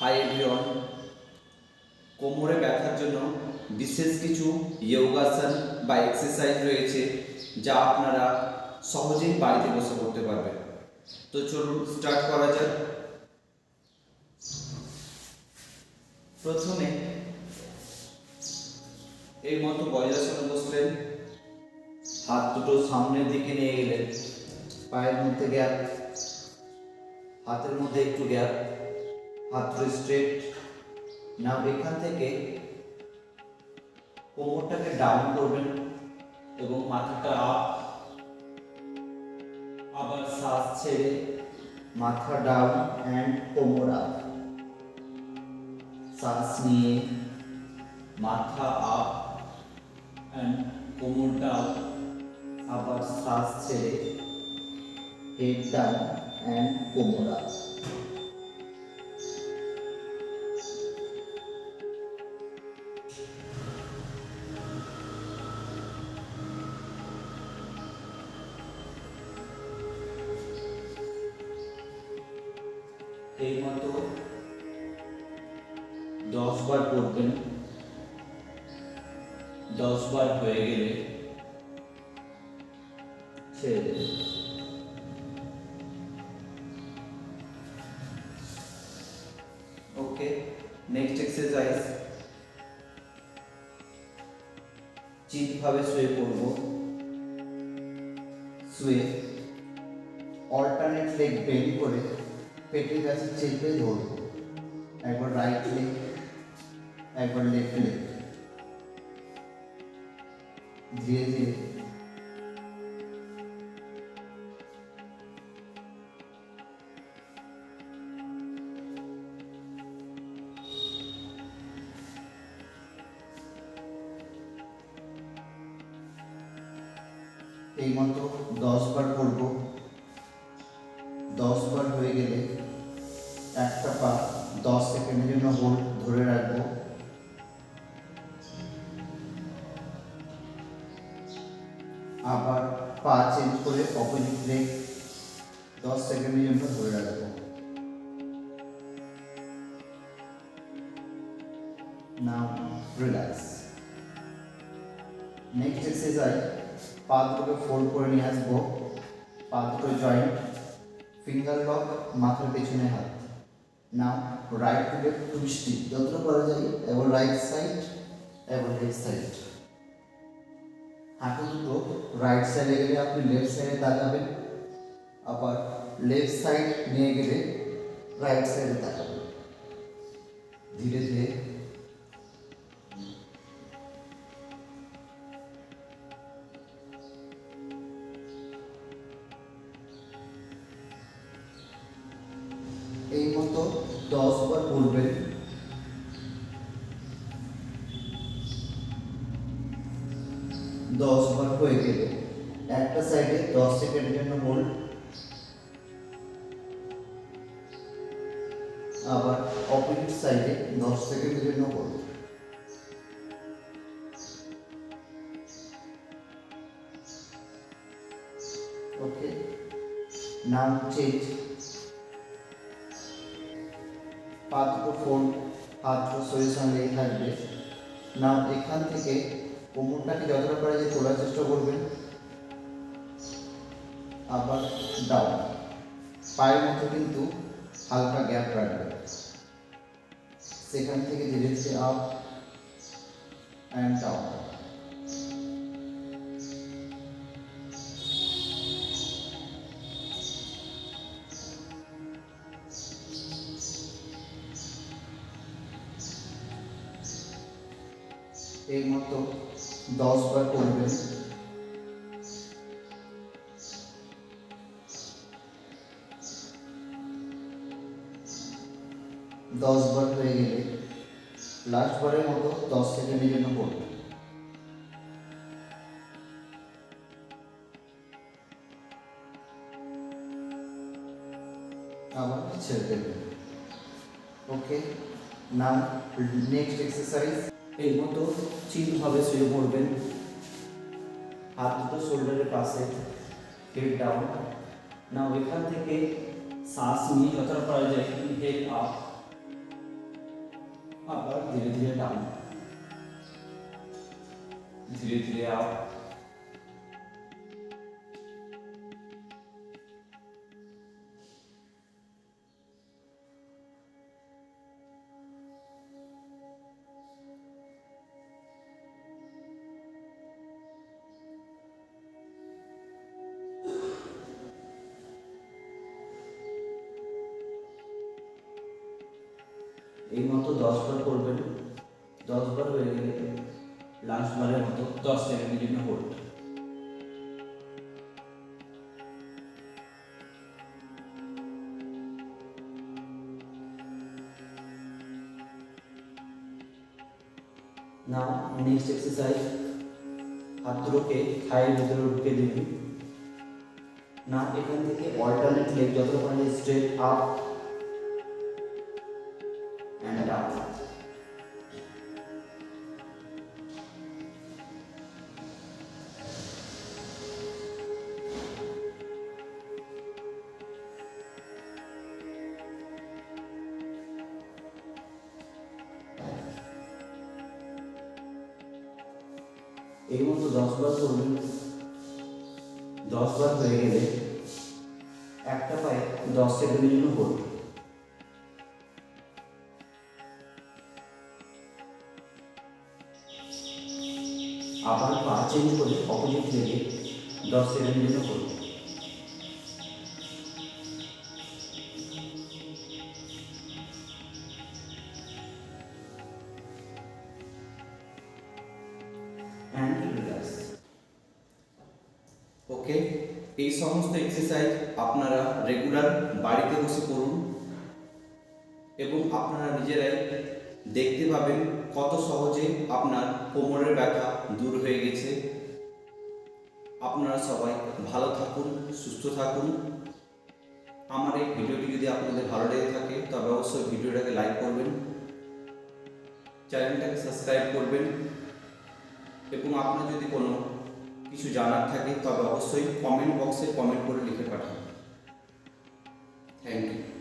Hi everyone. কোমরে ব্যথার জন্য বিশেষ কিছু যোগাসন বা এক্সারসাইজ রয়েছে যা আপনারা সহজেই বাড়িতে বসে করতে পারবেন। তো চলুন স্টার্ট করা যাক। প্রথমে এই মতো বজ্রাসনে বসলেন। হাত দুটো সামনের দিকে নিয়ে গেলেন। পায়ের মধ্যে গ্যাপ হাতের মধ্যে একটু গ্যাপ হাত স্ট্রেট না এখান থেকে কোমরটাকে ডাউন করবেন এবং মাথাটা আপ আবার শ্বাস ছেড়ে মাথা ডাউন অ্যান্ড কোমর আপ শ্বাস নিয়ে মাথা আপ অ্যান্ড কোমর ডাউন আবার শ্বাস ছেড়ে হেড ডাউন অ্যান্ড কোমর আপ এই মতো দশ বার করবেন দশ বার হয়ে গেলে ছেড়ে দেবেন। ওকে নেক্সট এক্সারসাইজ চিৎভাবে শুয়ে পড়ব। শুয়ে অল্টারনেট লেগ বেন্ড করে পেটের কাছে চেপে ধরব একবার রাইট লেগ একবার লেফট লেগ ধীরে ধীরে এই মতো দশ বার করব সেকেন্ডের জন্য হোল্ড ধরে রাখব। আবার পা চেঞ্জ করে অপোজিট লেগ দশ সেকেন্ডের জন্য ধরে রাখব। নাও রিল্যাক্স নেক্সট এক্সারসাইজ পা দুটোকে ফোল্ড করে নিয়ে আসব। পা দুটো জয়েন্ট ফিঙ্গার লক মাথার পেছনে হাত। Now right to left twisty যতটা করা যায় এবার রাইট সাইড এবার লেফট সাইড হাঁটু দুটো রাইট সাইডে গেলে আপনি লেফট সাইডে তাকাবেন। আবার লেফট সাইড নিয়ে গেলে রাইট সাইডে তাকাবেন। ধীরে ধীরে দশ বার হয়ে গেলে। একটা সাইডে দশ সেকেন্ডের জন্য হোল্ড আবার অপোজিট সাইডে দশ সেকেন্ডের জন্য হোল্ড ওকে নাম চেঞ্জ পা দুটো ফোল্ড হাত দুটো শরীরের সঙ্গে থাকবে। না এখান থেকে কোমরটাকে যতটা পারা যে তোলার চেষ্টা করবেন আবার ডাউন পায়ের মধ্যে কিন্তু হালকা গ্যাপ রাখবে। সেখান থেকে ধীরে ধীরে আপ অ্যান্ড ডাউন এই মতো দশ বার করবেন দশ বার হয়ে গেলে লাস্ট বারের মতো দশ সেকেন্ডের জন্য করবেন আবার ছেড়ে দেবেন ওকে নাও নেক্সট এক্সারসাইজ এই মতো চিলভাবে শুয়ে পড়বেন হাত দুটো শোল্ডারের পাশে হেড ডাউন না এখান থেকে শ্বাস নিয়ে যতটা পারা যায় হেড আপ আবার ধীরে ধীরে ডাউন ধীরে ধীরে আপ এই মতো দশ বার করবেন দশ বার হয়ে গেলে লাস্ট বারের মতো দশ সেকেন্ডের জন্য হোল্ড নাও নেক্সট এক্সারসাইজ হাত দুটোকে থাইয়ের ভিতরে ঢুকে দিবি। না, এখান থেকে অল্টারনেট লেগ যত পারে স্ট্রেট আপ অ্যান্ড আপ এই মতো দশ বার করবেন। দশ বার হয়ে গেলে একটা পায়ে দশ সেকেন্ডের জন্য হোল্ড আবার পা চেঞ্জ করে অপোজিট লেগে দশ সেকেন্ডের জন্য রিল্যাক্স ওকে এই সমস্ত এক্সারসাইজ আপনারা রেগুলার বাড়িতে বসে করুন এবং আপনারা নিজেরাই দেখতে পাবেন কত সহজে আপনার কোমরের ব্যথা দূর হয়ে গেছে। আপনারা সবাই ভালো থাকুন, সুস্থ থাকুন। আমার এই ভিডিওটি যদি আপনাদের ভালো লেগে থাকে, তবে অবশ্যই ভিডিওটাকে লাইক করবেন, চ্যানেলটাকে সাবস্ক্রাইব করবেন। এবং আপনার যদি কোনো কিছু জানার থাকে, তবে অবশ্যই কমেন্ট বক্সে কমেন্ট করে লিখে পাঠান। Thank you.